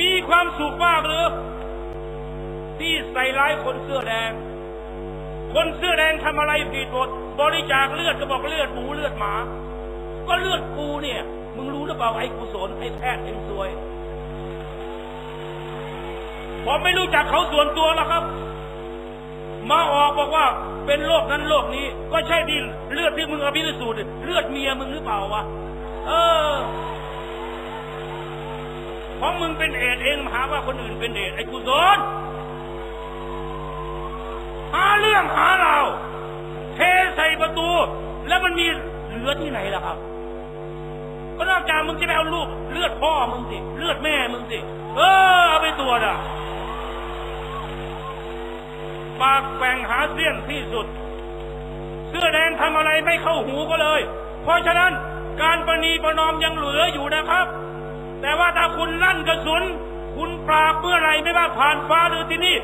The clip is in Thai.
มีความสุขมากหรือที่ใส่ร้ายคนเสื้อแดง คนเสื้อแดงทำอะไรผิดหมดบริจาคเลือดก็บอกเลือดหมูเลือดหมา ก็เลือดกูเนี่ย มึงรู้หรือเปล่าไอ้กุศลไอ้แพทย์เองซวย ผมไม่รู้จักเขาส่วนตัวแล้วครับ มาออกบอกว่าเป็นโรคนั้นโรคนี้ ก็ใช่ดิเลือดที่มึงเอาพิสูจน์เลือดเมียมึงหรือเปล่าวะเออ เพราะมึงเป็นเอดเองมาหาว่าคนอื่นเป็นเอดไอ้กุศลหาเรื่องหาเราเทใส่ประตู แล้วมันมีเหลือที่ไหนล่ะครับ ก็นอกจากมึงจะไปเอาลูกเลือดพ่อมึงสิ เลือดแม่มึงสิ เออเอาไปตรวจอะปากแป่งหาเสี้ยนที่สุด เสื้อแดงทำอะไรไม่เข้าหูก็เลย เพราะฉะนั้นการประนีประนอมยังเหลืออยู่นะครับ ว่าถ้าคุณลั่นกระสุน คุณปราบเมื่อไรไม่ว่าผ่านฟ้าหรือที่นี่